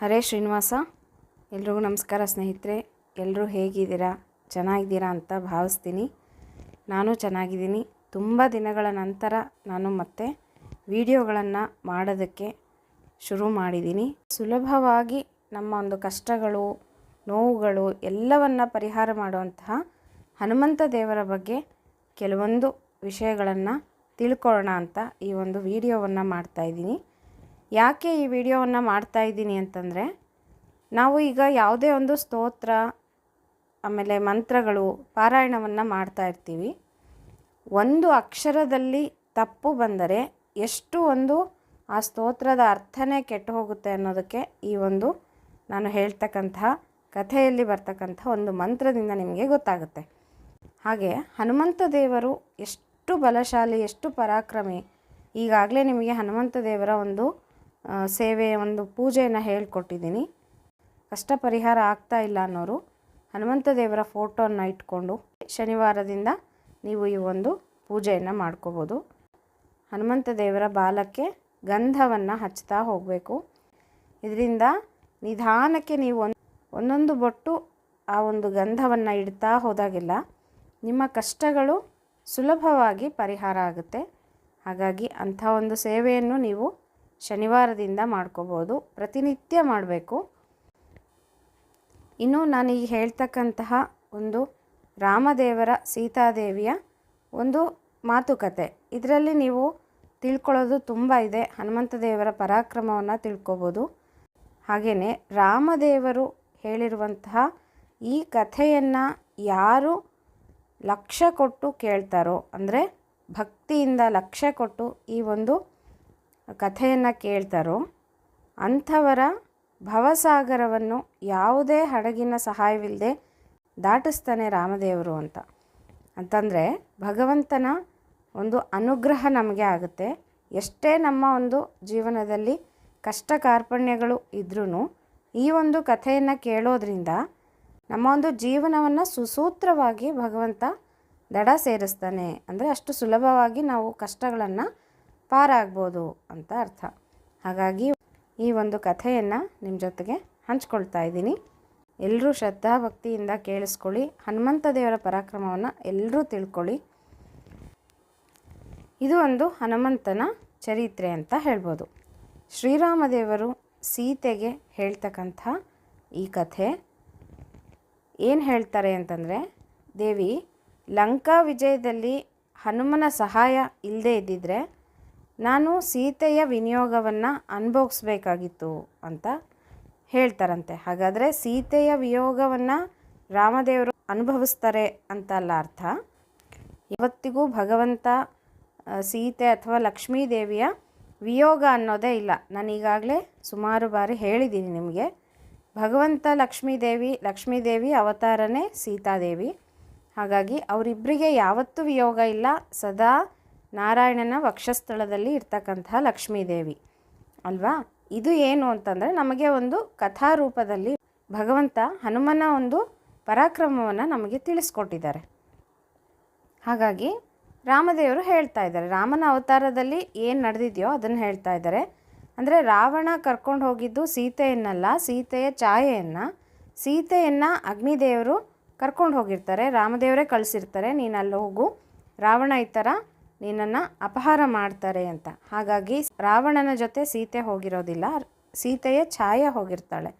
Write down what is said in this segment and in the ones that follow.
ಹರೇ ಶ್ರೀನಿವಾಸ, ಎಲ್ರಿಗೂ ನಮಸ್ಕಾರ ಸ್ನೇಹಿತರೆ. ಎಲ್ಲರೂ ಹೇಗಿದ್ದೀರಾ? ಚೆನ್ನಾಗಿದ್ದೀರಾ ಅಂತ ಭಾವಿಸ್ತೀನಿ. ನಾನು ಚೆನ್ನಾಗಿದ್ದೀನಿ. ತುಂಬ ದಿನಗಳ ನಂತರ ನಾನು ಮತ್ತೆ ವಿಡಿಯೋಗಳನ್ನು ಮಾಡೋದಕ್ಕೆ ಶುರು ಮಾಡಿದ್ದೀನಿ. ಸುಲಭವಾಗಿ ನಮ್ಮ ಒಂದು ಕಷ್ಟಗಳು, ನೋವುಗಳು ಎಲ್ಲವನ್ನು ಪರಿಹಾರ ಮಾಡುವಂತಹ ಹನುಮಂತ ದೇವರ ಬಗ್ಗೆ ಕೆಲವೊಂದು ವಿಷಯಗಳನ್ನು ತಿಳ್ಕೊಳ್ಳೋಣ ಅಂತ ಈ ಒಂದು ವಿಡಿಯೋವನ್ನು ಮಾಡ್ತಾಯಿದ್ದೀನಿ ಯಾಕೆ ಈ ವಿಡಿಯೋವನ್ನು ಮಾಡ್ತಾ ಇದ್ದೀನಿ ಅಂತಂದರೆ, ನಾವು ಈಗ ಯಾವುದೇ ಒಂದು ಸ್ತೋತ್ರ, ಆಮೇಲೆ ಮಂತ್ರಗಳು, ಪಾರಾಯಣವನ್ನು ಮಾಡ್ತಾ ಇರ್ತೀವಿ. ಒಂದು ಅಕ್ಷರದಲ್ಲಿ ತಪ್ಪು ಬಂದರೆ ಎಷ್ಟು ಒಂದು ಆ ಸ್ತೋತ್ರದ ಅರ್ಥನೇ ಕೆಟ್ಟು ಹೋಗುತ್ತೆ ಅನ್ನೋದಕ್ಕೆ ಈ ಒಂದು ನಾನು ಹೇಳ್ತಕ್ಕಂತಹ ಕಥೆಯಲ್ಲಿ ಬರ್ತಕ್ಕಂಥ ಒಂದು ಮಂತ್ರದಿಂದ ನಿಮಗೆ ಗೊತ್ತಾಗುತ್ತೆ. ಹಾಗೆ ಹನುಮಂತ ದೇವರು ಎಷ್ಟು ಬಲಶಾಲಿ, ಎಷ್ಟು ಪರಾಕ್ರಮಿ, ಈಗಾಗಲೇ ನಿಮಗೆ ಹನುಮಂತ ದೇವರ ಒಂದು ಸೇವೆ ಒಂದು ಪೂಜೆಯನ್ನು ಹೇಳ್ಕೊಟ್ಟಿದ್ದೀನಿ. ಕಷ್ಟ ಪರಿಹಾರ ಆಗ್ತಾ ಇಲ್ಲ ಅನ್ನೋರು ಹನುಮಂತ ದೇವರ ಫೋಟೋನ ಇಟ್ಕೊಂಡು ಶನಿವಾರದಿಂದ ನೀವು ಈ ಒಂದು ಪೂಜೆಯನ್ನು ಮಾಡ್ಕೋಬೋದು. ಹನುಮಂತ ದೇವರ ಬಾಲಕ್ಕೆ ಗಂಧವನ್ನು ಹಚ್ತಾ ಹೋಗಬೇಕು. ಇದರಿಂದ ನಿಧಾನಕ್ಕೆ ನೀವು ಒಂದು, ಒಂದೊಂದು ಬೊಟ್ಟು ಆ ಒಂದು ಗಂಧವನ್ನು ಇಡ್ತಾ ಹೋದಾಗೆಲ್ಲ ನಿಮ್ಮ ಕಷ್ಟಗಳು ಸುಲಭವಾಗಿ ಪರಿಹಾರ ಆಗುತ್ತೆ. ಹಾಗಾಗಿ ಅಂಥ ಒಂದು ಸೇವೆಯನ್ನು ನೀವು ಶನಿವಾರದಿಂದ ಮಾಡ್ಕೋಬೋದು. ಪ್ರತಿನಿತ್ಯ ಮಾಡಬೇಕು. ಇನ್ನು ನಾನು ಈಗ ಹೇಳ್ತಕ್ಕಂತಹ ಒಂದು ರಾಮದೇವರ ಸೀತಾದೇವಿಯ ಒಂದು ಮಾತುಕತೆ. ಇದರಲ್ಲಿ ನೀವು ತಿಳ್ಕೊಳ್ಳೋದು ತುಂಬ ಇದೆ. ಹನುಮಂತ ದೇವರ ಪರಾಕ್ರಮವನ್ನು ತಿಳ್ಕೊಬೋದು. ಹಾಗೆಯೇ ರಾಮದೇವರು ಹೇಳಿರುವಂತಹ ಈ ಕಥೆಯನ್ನು ಯಾರು ಲಕ್ಷ ಕೊಟ್ಟು ಕೇಳ್ತಾರೋ, ಅಂದರೆ ಭಕ್ತಿಯಿಂದ ಲಕ್ಷ ಕೊಟ್ಟು ಈ ಒಂದು ಕಥೆಯನ್ನು ಕೇಳ್ತಾರೋ ಅಂಥವರ ಭವಸಾಗರವನ್ನು ಯಾವುದೇ ಹಡಗಿನ ಸಹಾಯವಿಲ್ಲದೆ ದಾಟಿಸ್ತಾನೆ ರಾಮದೇವರು ಅಂತ. ಅಂತಂದರೆ ಭಗವಂತನ ಒಂದು ಅನುಗ್ರಹ ನಮಗೆ ಆಗುತ್ತೆ. ಎಷ್ಟೇ ನಮ್ಮ ಒಂದು ಜೀವನದಲ್ಲಿ ಕಷ್ಟ ಕಾರ್ಪಣ್ಯಗಳು ಇದ್ರೂ ಈ ಒಂದು ಕಥೆಯನ್ನು ಕೇಳೋದ್ರಿಂದ ನಮ್ಮ ಒಂದು ಜೀವನವನ್ನು ಸುಸೂತ್ರವಾಗಿ ಭಗವಂತ ದಡ ಸೇರಿಸ್ತಾನೆ. ಅಂದರೆ ಅಷ್ಟು ಸುಲಭವಾಗಿ ನಾವು ಕಷ್ಟಗಳನ್ನು ಪಾರಾಗ್ಬೋದು ಅಂತ ಅರ್ಥ. ಹಾಗಾಗಿ ಈ ಒಂದು ಕಥೆಯನ್ನು ನಿಮ್ಮ ಜೊತೆಗೆ ಹಂಚ್ಕೊಳ್ತಾ ಇದ್ದೀನಿ. ಎಲ್ಲರೂ ಶ್ರದ್ಧಾಭಕ್ತಿಯಿಂದ ಕೇಳಿಸ್ಕೊಳ್ಳಿ, ಹನುಮಂತ ದೇವರ ಪರಾಕ್ರಮವನ್ನು ಎಲ್ಲರೂ ತಿಳ್ಕೊಳ್ಳಿ. ಇದು ಒಂದು ಹನುಮಂತನ ಚರಿತ್ರೆ ಅಂತ ಹೇಳ್ಬೋದು. ಶ್ರೀರಾಮದೇವರು ಸೀತೆಗೆ ಹೇಳ್ತಕ್ಕಂಥ ಈ ಕಥೆ ಏನು ಹೇಳ್ತಾರೆ ಅಂತಂದರೆ, ದೇವಿ ಲಂಕಾ ವಿಜಯದಲ್ಲಿ ಹನುಮನ ಸಹಾಯ ಇಲ್ಲದೇ ಇದ್ದಿದ್ರೆ ನಾನು ಸೀತೆಯ ವಿನಿಯೋಗವನ್ನು ಅನುಭವಿಸ್ಬೇಕಾಗಿತ್ತು ಅಂತ ಹೇಳ್ತಾರಂತೆ. ಹಾಗಾದರೆ ಸೀತೆಯ ವಿಯೋಗವನ್ನು ರಾಮದೇವರು ಅನುಭವಿಸ್ತಾರೆ ಅಂತ ಅಲ್ಲ ಅರ್ಥ? ಇವತ್ತಿಗೂ ಭಗವಂತ ಸೀತೆ ಅಥವಾ ಲಕ್ಷ್ಮೀದೇವಿಯ ವಿಯೋಗ ಅನ್ನೋದೇ ಇಲ್ಲ. ನಾನು ಈಗಾಗಲೇ ಸುಮಾರು ಬಾರಿ ಹೇಳಿದ್ದೀನಿ ನಿಮಗೆ. ಭಗವಂತ, ಲಕ್ಷ್ಮೀದೇವಿ ಲಕ್ಷ್ಮೀದೇವಿ ಅವತಾರನೇ ಸೀತಾದೇವಿ. ಹಾಗಾಗಿ ಅವರಿಬ್ಬರಿಗೆ ಯಾವತ್ತೂ ವಿಯೋಗ ಇಲ್ಲ. ಸದಾ ನಾರಾಯಣನ ವಕ್ಷಸ್ಥಳದಲ್ಲಿ ಇರ್ತಕ್ಕಂತಹ ಲಕ್ಷ್ಮೀದೇವಿ. ಅಲ್ವಾ? ಇದು ಏನು ಅಂತಂದರೆ ನಮಗೆ ಒಂದು ಕಥಾ ರೂಪದಲ್ಲಿ ಭಗವಂತ ಹನುಮನ ಒಂದು ಪರಾಕ್ರಮವನ್ನು ನಮಗೆ ತಿಳಿಸ್ಕೊಟ್ಟಿದ್ದಾರೆ. ಹಾಗಾಗಿ ರಾಮದೇವರು ಹೇಳ್ತಾ ಇದ್ದಾರೆ. ರಾಮನ ಅವತಾರದಲ್ಲಿ ಏನು ನಡೆದಿದೆಯೋ ಅದನ್ನು ಹೇಳ್ತಾ ಇದ್ದಾರೆ. ಅಂದರೆ ರಾವಣ ಕರ್ಕೊಂಡು ಹೋಗಿದ್ದು ಸೀತೆಯನ್ನಲ್ಲ, ಸೀತೆಯ ಛಾಯೆಯನ್ನು. ಸೀತೆಯನ್ನು ಅಗ್ನಿದೇವರು ಕರ್ಕೊಂಡು ಹೋಗಿರ್ತಾರೆ. ರಾಮದೇವರೇ ಕಳಿಸಿರ್ತಾರೆ. ನೀನು ಅಲ್ಲಿ ಹೋಗು ರಾವಣ ಈ ಥರ ನಿನ್ನನ್ನು ಅಪಹಾರ ಮಾಡ್ತಾರೆ ಅಂತ. ಹಾಗಾಗಿ ರಾವಣನ ಜೊತೆ ಸೀತೆ ಹೋಗಿರೋದಿಲ್ಲ. ಸೀತೆಯ ಛಾಯೆ ಹೋಗಿರ್ತಾಳೆ.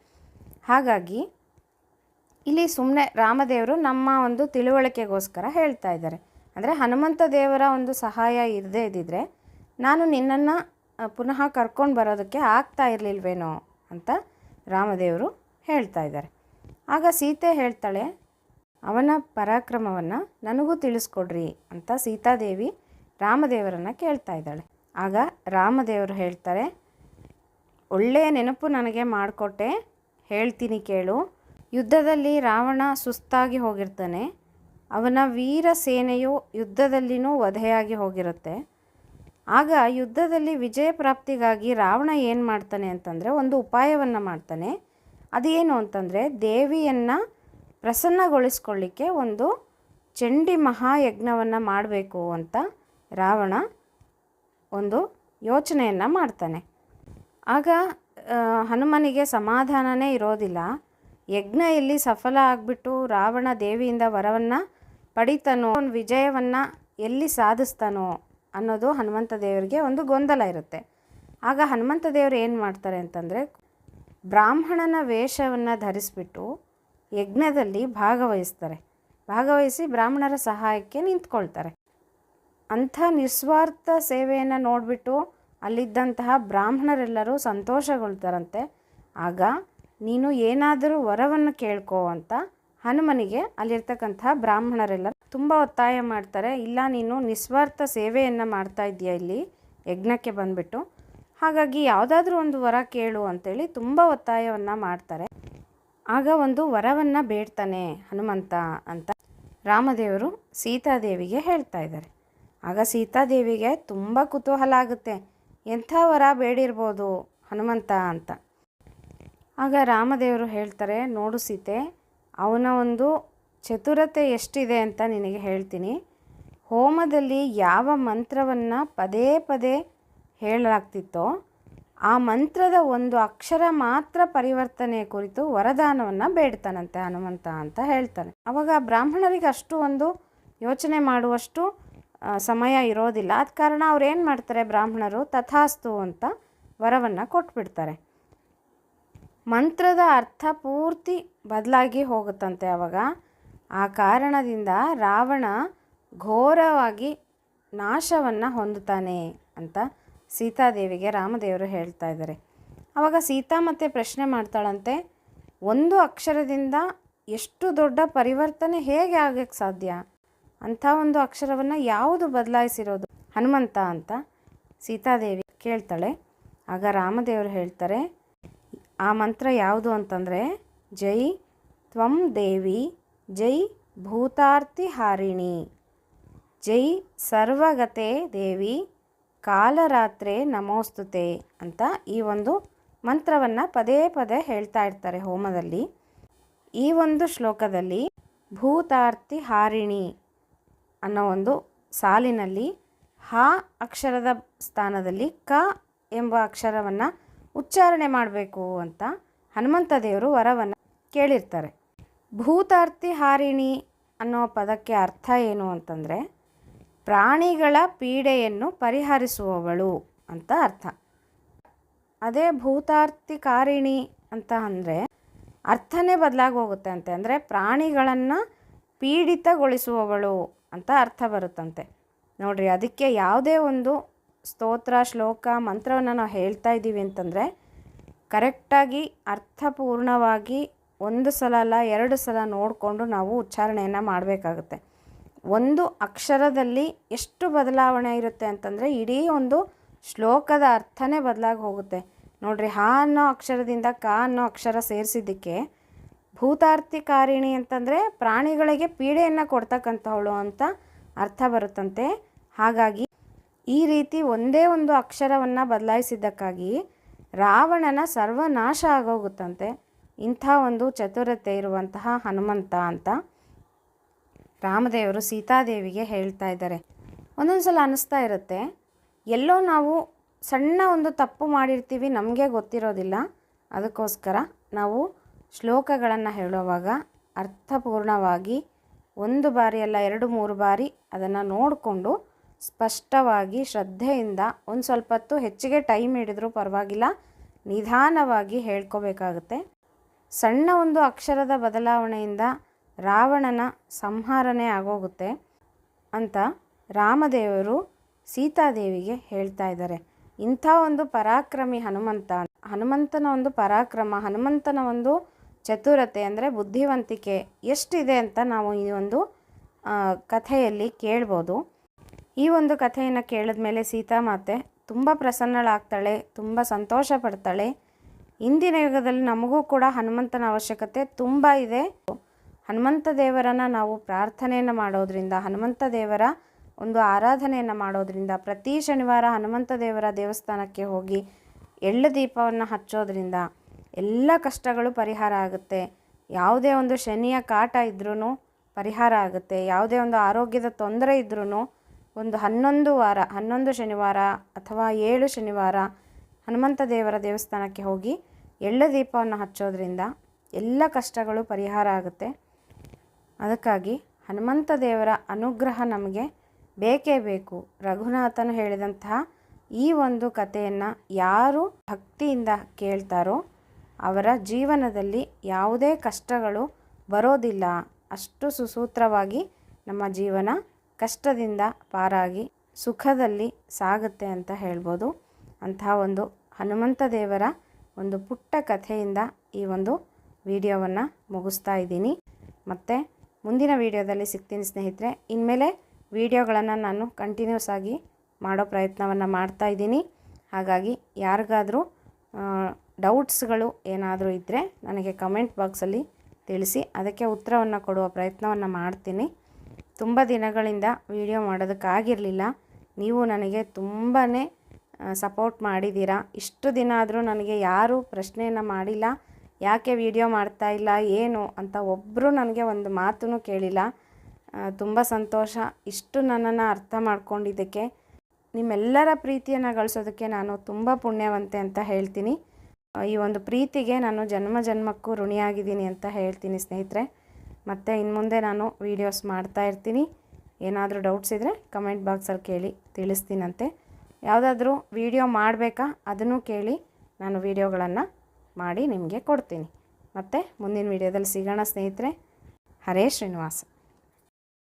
ಹಾಗಾಗಿ ಇಲ್ಲಿ ಸುಮ್ಮನೆ ರಾಮದೇವರು ನಮ್ಮ ಒಂದು ತಿಳುವಳಿಕೆಗೋಸ್ಕರ ಹೇಳ್ತಾ ಇದ್ದಾರೆ. ಅಂದರೆ ಹನುಮಂತ ದೇವರ ಒಂದು ಸಹಾಯ ಇರದೇ ಇದ್ದಿದ್ರೆ ನಾನು ನಿನ್ನನ್ನು ಪುನಃ ಕರ್ಕೊಂಡು ಬರೋದಕ್ಕೆ ಆಗ್ತಾ ಇರಲಿಲ್ವೇನೋ ಅಂತ ರಾಮದೇವರು ಹೇಳ್ತಾ ಇದ್ದಾರೆ. ಆಗ ಸೀತೆ ಹೇಳ್ತಾಳೆ, ಅವನ ಪರಾಕ್ರಮವನ್ನು ನನಗೂ ತಿಳಿಸ್ಕೊಡ್ರಿ ಅಂತ ಸೀತಾದೇವಿ ರಾಮದೇವರನ್ನು ಕೇಳ್ತಾ ಇದ್ದಾಳೆ. ಆಗ ರಾಮದೇವರು ಹೇಳ್ತಾರೆ, ಒಳ್ಳೆಯ ನೆನಪು ನನಗೆ ಮಾಡಿಕೊಟ್ಟೆ. ಹೇಳ್ತೀನಿ ಕೇಳು. ಯುದ್ಧದಲ್ಲಿ ರಾವಣ ಸುಸ್ತಾಗಿ ಹೋಗಿರ್ತಾನೆ. ಅವನ ವೀರ ಸೇನೆಯು ಯುದ್ಧದಲ್ಲಿನೂ ವಧೆಯಾಗಿ ಹೋಗಿರುತ್ತೆ. ಆಗ ಯುದ್ಧದಲ್ಲಿ ವಿಜಯ ಪ್ರಾಪ್ತಿಗಾಗಿ ರಾವಣ ಏನು ಮಾಡ್ತಾನೆ ಅಂತಂದರೆ ಒಂದು ಉಪಾಯವನ್ನು ಮಾಡ್ತಾನೆ. ಅದೇನು ಅಂತಂದರೆ ದೇವಿಯನ್ನು ಪ್ರಸನ್ನಗೊಳಿಸ್ಕೊಳ್ಳಿಕ್ಕೆ ಒಂದು ಚಂಡಿ ಮಹಾಯಜ್ಞವನ್ನು ಮಾಡಬೇಕು ಅಂತ ರಾವಣ ಒಂದು ಯೋಚನೆಯನ್ನು ಮಾಡ್ತಾನೆ. ಆಗ ಹನುಮನಿಗೆ ಸಮಾಧಾನನೇ ಇರೋದಿಲ್ಲ. ಯಜ್ಞ ಇಲ್ಲಿ ಸಫಲ ಆಗಿಬಿಟ್ಟು ರಾವಣ ದೇವಿಯಿಂದ ವರವನ್ನು ಪಡಿತಾನೋ, ಅವನು ವಿಜಯವನ್ನು ಎಲ್ಲಿ ಸಾಧಿಸ್ತಾನೋ ಅನ್ನೋದು ಹನುಮಂತ ದೇವರಿಗೆ ಒಂದು ಗೊಂದಲ ಇರುತ್ತೆ. ಆಗ ಹನುಮಂತ ದೇವರು ಏನು ಮಾಡ್ತಾರೆ ಅಂತಂದರೆ, ಬ್ರಾಹ್ಮಣನ ವೇಷವನ್ನು ಧರಿಸ್ಬಿಟ್ಟು ಯಜ್ಞದಲ್ಲಿ ಭಾಗವಹಿಸ್ತಾರೆ. ಭಾಗವಹಿಸಿ ಬ್ರಾಹ್ಮಣರ ಸಹಾಯಕ್ಕೆ ನಿಂತ್ಕೊಳ್ತಾರೆ. ಅಂಥ ನಿಸ್ವಾರ್ಥ ಸೇವೆಯನ್ನು ನೋಡಿಬಿಟ್ಟು ಅಲ್ಲಿದ್ದಂತಹ ಬ್ರಾಹ್ಮಣರೆಲ್ಲರೂ ಸಂತೋಷಗೊಳ್ತಾರಂತೆ. ಆಗ ನೀನು ಏನಾದರೂ ವರವನ್ನು ಕೇಳ್ಕೋ ಅಂತ ಹನುಮನಿಗೆ ಅಲ್ಲಿರ್ತಕ್ಕಂತಹ ಬ್ರಾಹ್ಮಣರೆಲ್ಲ ತುಂಬ ಒತ್ತಾಯ ಮಾಡ್ತಾರೆ, ಇಲ್ಲ ನೀನು ನಿಸ್ವಾರ್ಥ ಸೇವೆಯನ್ನು ಮಾಡ್ತಾ ಇದೆಯಾ ಇಲ್ಲಿ? ಯಜ್ಞಕ್ಕೆ ಬಂದುಬಿಟ್ಟು. ಹಾಗಾಗಿ ಯಾವುದಾದ್ರೂ ಒಂದು ವರ ಕೇಳು ಅಂತೇಳಿ ತುಂಬ ಒತ್ತಾಯವನ್ನು ಮಾಡ್ತಾರೆ. ಆಗ ಒಂದು ವರವನ್ನು ಬೇಡ್ತಾನೆ ಹನುಮಂತ ಅಂತ ರಾಮದೇವರು ಸೀತಾದೇವಿಗೆ ಹೇಳ್ತಾ ಇದ್ದಾರೆ. ಆಗ ಸೀತಾದೇವಿಗೆ ತುಂಬ ಕುತೂಹಲ ಆಗುತ್ತೆ. ಎಂಥ ವರ ಬೇಡಿರ್ಬೋದು ಹನುಮಂತ ಅಂತ. ಆಗ ರಾಮದೇವರು ಹೇಳ್ತಾರೆ, ನೋಡು ಸೀತೆ, ಅವನ ಒಂದು ಚತುರತೆ ಎಷ್ಟಿದೆ ಅಂತ ನಿನಗೆ ಹೇಳ್ತೀನಿ. ಹೋಮದಲ್ಲಿ ಯಾವ ಮಂತ್ರವನ್ನು ಪದೇ ಪದೇ ಹೇಳಲಾಗ್ತಿತ್ತೋ, ಆ ಮಂತ್ರದ ಒಂದು ಅಕ್ಷರ ಮಾತ್ರ ಪರಿವರ್ತನೆ ಕುರಿತು ವರದಾನವನ್ನು ಬೇಡ್ತಾನಂತೆ ಹನುಮಂತ ಅಂತ ಹೇಳ್ತಾನೆ. ಅವಾಗ ಬ್ರಾಹ್ಮಣರಿಗೆ ಅಷ್ಟು ಒಂದು ಯೋಚನೆ ಮಾಡುವಷ್ಟು ಸಮಯ ಇರೋದಿಲ್ಲ. ಆದ ಕಾರಣ ಅವ್ರು ಏನು ಮಾಡ್ತಾರೆ ಬ್ರಾಹ್ಮಣರು? ತಥಾಸ್ತು ಅಂತ ವರವನ್ನು ಕೊಟ್ಬಿಡ್ತಾರೆ. ಮಂತ್ರದ ಅರ್ಥ ಪೂರ್ತಿ ಬದಲಾಗಿ ಹೋಗುತ್ತಂತೆ ಆವಾಗ ಆ ಕಾರಣದಿಂದ ರಾವಣ ಘೋರವಾಗಿ ನಾಶವನ್ನು ಹೊಂದುತ್ತಾನೆ ಅಂತ ಸೀತಾದೇವಿಗೆ ರಾಮದೇವರು ಹೇಳ್ತಾ ಇದ್ದಾರೆ. ಆವಾಗ ಸೀತಾ ಮತ್ತೆ ಪ್ರಶ್ನೆ ಮಾಡ್ತಾಳಂತೆ, ಒಂದು ಅಕ್ಷರದಿಂದ ಎಷ್ಟು ದೊಡ್ಡ ಪರಿವರ್ತನೆ ಹೇಗೆ ಆಗಕ್ಕೆ ಸಾಧ್ಯ? ಅಂಥ ಒಂದು ಅಕ್ಷರವನ್ನು ಯಾವುದು ಬದಲಾಯಿಸಿರೋದು? ಹನುಮಂತ ಅಂತ ಸೀತಾದೇವಿ ಕೇಳ್ತಾಳೆ. ಆಗ ರಾಮದೇವರು ಹೇಳ್ತಾರೆ, ಆ ಮಂತ್ರ ಯಾವುದು ಅಂತಂದರೆ, ಜೈ ತ್ವಂ ದೇವಿ, ಜೈ ಭೂತಾರ್ತಿ ಹಾರಿಣಿ, ಜೈ ಸರ್ವಗತೆ ದೇವಿ, ಕಾಲರಾತ್ರೆ ನಮೋಸ್ತುತೆ ಅಂತ ಈ ಒಂದು ಮಂತ್ರವನ್ನು ಪದೇ ಪದೇ ಹೇಳ್ತಾ ಇರ್ತಾರೆ ಹೋಮದಲ್ಲಿ. ಈ ಒಂದು ಶ್ಲೋಕದಲ್ಲಿ ಭೂತಾರ್ತಿ ಹಾರಿಣಿ ಅನ್ನೋ ಒಂದು ಸಾಲಿನಲ್ಲಿ ಹ ಅಕ್ಷರದ ಸ್ಥಾನದಲ್ಲಿ ಕ ಎಂಬ ಅಕ್ಷರವನ್ನು ಉಚ್ಚಾರಣೆ ಮಾಡಬೇಕು ಅಂತ ಹನುಮಂತ ದೇವರು ವರವನ್ನು ಕೇಳಿರ್ತಾರೆ. ಭೂತಾರ್ತಿ ಹಾರಿಣಿ ಅನ್ನೋ ಪದಕ್ಕೆ ಅರ್ಥ ಏನು ಅಂತಂದರೆ, ಪ್ರಾಣಿಗಳ ಪೀಡೆಯನ್ನು ಪರಿಹರಿಸುವವಳು ಅಂತ ಅರ್ಥ. ಅದೇ ಭೂತಾರ್ತಿಕಾರಿಣಿ ಅಂತ ಅಂದರೆ ಅರ್ಥನೇ ಬದಲಾಗಿ ಹೋಗುತ್ತೆ ಅಂತೆ. ಅಂದರೆ ಪ್ರಾಣಿಗಳನ್ನು ಪೀಡಿತಗೊಳಿಸುವವಳು ಅಂತ ಅರ್ಥ ಬರುತ್ತಂತೆ. ನೋಡ್ರಿ, ಅದಕ್ಕೆ ಯಾವುದೇ ಒಂದು ಸ್ತೋತ್ರ, ಶ್ಲೋಕ, ಮಂತ್ರವನ್ನು ನಾವು ಹೇಳ್ತಾ ಇದ್ದೀವಿ ಅಂತಂದರೆ, ಕರೆಕ್ಟಾಗಿ, ಅರ್ಥಪೂರ್ಣವಾಗಿ ಒಂದು ಸಲ ಅಲ್ಲ, ಎರಡು ಸಲ ನೋಡಿಕೊಂಡು ನಾವು ಉಚ್ಚಾರಣೆಯನ್ನು ಮಾಡಬೇಕಾಗುತ್ತೆ. ಒಂದು ಅಕ್ಷರದಲ್ಲಿ ಎಷ್ಟು ಬದಲಾವಣೆ ಇರುತ್ತೆ ಅಂತಂದರೆ, ಇಡೀ ಒಂದು ಶ್ಲೋಕದ ಅರ್ಥನೇ ಬದಲಾಗಿ ಹೋಗುತ್ತೆ. ನೋಡಿರಿ, ಹಾ ಅನ್ನೋ ಅಕ್ಷರದಿಂದ ಕ ಅನ್ನೋ ಅಕ್ಷರ ಸೇರಿಸಿದ್ದಕ್ಕೆ ಭೂತಾರ್ತಿಕಾರಿಣಿ ಅಂತಂದರೆ ಪ್ರಾಣಿಗಳಿಗೆ ಪೀಡೆಯನ್ನು ಕೊಡ್ತಕ್ಕಂಥವಳು ಅಂತ ಅರ್ಥ ಬರುತ್ತಂತೆ. ಹಾಗಾಗಿ ಈ ರೀತಿ ಒಂದೇ ಒಂದು ಅಕ್ಷರವನ್ನು ಬದಲಾಯಿಸಿದ್ದಕ್ಕಾಗಿ ರಾವಣನ ಸರ್ವನಾಶ ಆಗೋಗುತ್ತಂತೆ. ಇಂಥ ಒಂದು ಚತುರತೆ ಇರುವಂತಹ ಹನುಮಂತ ಅಂತ ರಾಮದೇವರು ಸೀತಾದೇವಿಗೆ ಹೇಳ್ತಾ ಇದ್ದಾರೆ. ಒಂದೊಂದು ಸಲ ಅನ್ನಿಸ್ತಾ ಇರುತ್ತೆ, ಎಲ್ಲೋ ನಾವು ಸಣ್ಣ ಒಂದು ತಪ್ಪು ಮಾಡಿರ್ತೀವಿ, ನಮಗೆ ಗೊತ್ತಿರೋದಿಲ್ಲ. ಅದಕ್ಕೋಸ್ಕರ ನಾವು ಶ್ಲೋಕಗಳನ್ನು ಹೇಳುವಾಗ ಅರ್ಥಪೂರ್ಣವಾಗಿ ಒಂದು ಬಾರಿ ಅಲ್ಲ ಎರಡು ಮೂರು ಬಾರಿ ಅದನ್ನು ನೋಡಿಕೊಂಡು ಸ್ಪಷ್ಟವಾಗಿ ಶ್ರದ್ಧೆಯಿಂದ ಒಂದು ಸ್ವಲ್ಪ ಹೊತ್ತು ಹೆಚ್ಚಿಗೆ ಟೈಮ್ ಹಿಡಿದ್ರೂ ಪರವಾಗಿಲ್ಲ, ನಿಧಾನವಾಗಿ ಹೇಳ್ಕೋಬೇಕಾಗುತ್ತೆ. ಸಣ್ಣ ಒಂದು ಅಕ್ಷರದ ಬದಲಾವಣೆಯಿಂದ ರಾವಣನ ಸಂಹಾರನೆ ಆಗೋಗುತ್ತೆ ಅಂತ ರಾಮದೇವರು ಸೀತಾದೇವಿಗೆ ಹೇಳ್ತಾ ಇದ್ದಾರೆ. ಇಂಥ ಒಂದು ಪರಾಕ್ರಮಿ ಹನುಮಂತ, ಹನುಮಂತನ ಒಂದು ಪರಾಕ್ರಮ, ಹನುಮಂತನ ಒಂದು ಚತುರತೆ ಅಂದರೆ ಬುದ್ಧಿವಂತಿಕೆ ಎಷ್ಟಿದೆ ಅಂತ ನಾವು ಈ ಒಂದು ಕಥೆಯಲ್ಲಿ ಕೇಳ್ಬೋದು. ಈ ಒಂದು ಕಥೆಯನ್ನು ಕೇಳಿದ ಮೇಲೆ ಸೀತಾಮಾತೆ ತುಂಬ ಪ್ರಸನ್ನಳಾಗ್ತಾಳೆ, ತುಂಬ ಸಂತೋಷ ಪಡ್ತಾಳೆ ಇಂದಿನ ಯುಗದಲ್ಲಿ ನಮಗೂ ಕೂಡ ಹನುಮಂತನ ಅವಶ್ಯಕತೆ ತುಂಬ ಇದೆ. ಹನುಮಂತ ದೇವರನ್ನು ನಾವು ಪ್ರಾರ್ಥನೆಯನ್ನು ಮಾಡೋದ್ರಿಂದ, ಹನುಮಂತ ದೇವರ ಒಂದು ಆರಾಧನೆಯನ್ನು ಮಾಡೋದ್ರಿಂದ, ಪ್ರತಿ ಶನಿವಾರ ಹನುಮಂತ ದೇವರ ದೇವಸ್ಥಾನಕ್ಕೆ ಹೋಗಿ ಎಳ್ಳು ದೀಪವನ್ನು ಹಚ್ಚೋದ್ರಿಂದ ಎಲ್ಲ ಕಷ್ಟಗಳು ಪರಿಹಾರ ಆಗುತ್ತೆ. ಯಾವುದೇ ಒಂದು ಶನಿಯ ಕಾಟ ಇದ್ರೂ ಪರಿಹಾರ ಆಗುತ್ತೆ. ಯಾವುದೇ ಒಂದು ಆರೋಗ್ಯದ ತೊಂದರೆ ಇದ್ರೂ ಒಂದು ಹನ್ನೊಂದು ವಾರ, ಹನ್ನೊಂದು ಶನಿವಾರ ಅಥವಾ ಏಳು ಶನಿವಾರ ಹನುಮಂತ ದೇವರ ದೇವಸ್ಥಾನಕ್ಕೆ ಹೋಗಿ ಎಳ್ಳು ದೀಪವನ್ನು ಹಚ್ಚೋದ್ರಿಂದ ಎಲ್ಲ ಕಷ್ಟಗಳು ಪರಿಹಾರ ಆಗುತ್ತೆ. ಅದಕ್ಕಾಗಿ ಹನುಮಂತ ದೇವರ ಅನುಗ್ರಹ ನಮಗೆ ಬೇಕೇ ಬೇಕು. ರಘುನಾಥನು ಹೇಳಿದಂತಹ ಈ ಒಂದು ಕಥೆಯನ್ನು ಯಾರು ಭಕ್ತಿಯಿಂದ ಕೇಳ್ತಾರೋ ಅವರ ಜೀವನದಲ್ಲಿ ಯಾವುದೇ ಕಷ್ಟಗಳು ಬರೋದಿಲ್ಲ. ಅಷ್ಟು ಸುಸೂತ್ರವಾಗಿ ನಮ್ಮ ಜೀವನ ಕಷ್ಟದಿಂದ ಪಾರಾಗಿ ಸುಖದಲ್ಲಿ ಸಾಗುತ್ತೆ ಅಂತ ಹೇಳ್ಬೋದು. ಅಂತಹ ಒಂದು ಹನುಮಂತ ದೇವರ ಒಂದು ಪುಟ್ಟ ಕಥೆಯಿಂದ ಈ ಒಂದು ವಿಡಿಯೋವನ್ನು ಮುಗಿಸ್ತಾ ಇದ್ದೀನಿ. ಮತ್ತು ಮುಂದಿನ ವಿಡಿಯೋದಲ್ಲಿ ಸಿಗ್ತೀನಿ ಸ್ನೇಹಿತರೆ. ಇನ್ಮೇಲೆ ವಿಡಿಯೋಗಳನ್ನು ನಾನು ಕಂಟಿನ್ಯೂಸ್ ಆಗಿ ಮಾಡೋ ಪ್ರಯತ್ನವನ್ನು ಮಾಡ್ತಾ ಇದ್ದೀನಿ. ಹಾಗಾಗಿ ಯಾರಿಗಾದರೂ ಡೌಟ್ಸ್ಗಳು ಏನಾದರೂ ಇದ್ದರೆ ನನಗೆ ಕಮೆಂಟ್ ಬಾಕ್ಸಲ್ಲಿ ತಿಳಿಸಿ, ಅದಕ್ಕೆ ಉತ್ತರವನ್ನು ಕೊಡುವ ಪ್ರಯತ್ನವನ್ನು ಮಾಡ್ತೀನಿ. ತುಂಬ ದಿನಗಳಿಂದ ವಿಡಿಯೋ ಮಾಡೋದಕ್ಕಾಗಿರಲಿಲ್ಲ. ನೀವು ನನಗೆ ತುಂಬಾ ಸಪೋರ್ಟ್ ಮಾಡಿದ್ದೀರಾ. ಇಷ್ಟು ದಿನ ಆದರೂ ನನಗೆ ಯಾರೂ ಪ್ರಶ್ನೆಯನ್ನು ಮಾಡಿಲ್ಲ. ಯಾಕೆ ವಿಡಿಯೋ ಮಾಡ್ತಾ ಇಲ್ಲ, ಏನು ಅಂತ ಒಬ್ಬರು ನನಗೆ ಒಂದು ಮಾತೂ ಕೇಳಿಲ್ಲ. ತುಂಬ ಸಂತೋಷ. ಇಷ್ಟು ನನ್ನನ್ನು ಅರ್ಥ ಮಾಡ್ಕೊಂಡಿದ್ದಕ್ಕೆ, ನಿಮ್ಮೆಲ್ಲರ ಪ್ರೀತಿಯನ್ನು ಗಳಿಸೋದಕ್ಕೆ ನಾನು ತುಂಬ ಪುಣ್ಯವಂತೆ ಅಂತ ಹೇಳ್ತೀನಿ. ಈ ಒಂದು ಪ್ರೀತಿಗೆ ನಾನು ಜನ್ಮ ಜನ್ಮಕ್ಕೂ ಋಣಿಯಾಗಿದ್ದೀನಿ ಅಂತ ಹೇಳ್ತೀನಿ ಸ್ನೇಹಿತರೆ. ಮತ್ತು ಇನ್ನು ಮುಂದೆ ನಾನು ವೀಡಿಯೋಸ್ ಮಾಡ್ತಾ ಇರ್ತೀನಿ. ಏನಾದರೂ ಡೌಟ್ಸ್ ಇದ್ದರೆ ಕಮೆಂಟ್ ಬಾಕ್ಸಲ್ಲಿ ಕೇಳಿ, ತಿಳಿಸ್ತೀನಂತೆ. ಯಾವುದಾದ್ರೂ ವೀಡಿಯೋ ಮಾಡಬೇಕಾ ಅದನ್ನು ಕೇಳಿ ನಾನು ವೀಡಿಯೋಗಳನ್ನು ಮಾಡಿ ನಿಮಗೆ ಕೊಡ್ತೀನಿ. ಮತ್ತು ಮುಂದಿನ ವೀಡಿಯೋದಲ್ಲಿ ಸಿಗೋಣ ಸ್ನೇಹಿತರೆ. ಹರೇ ಶ್ರೀನಿವಾಸ.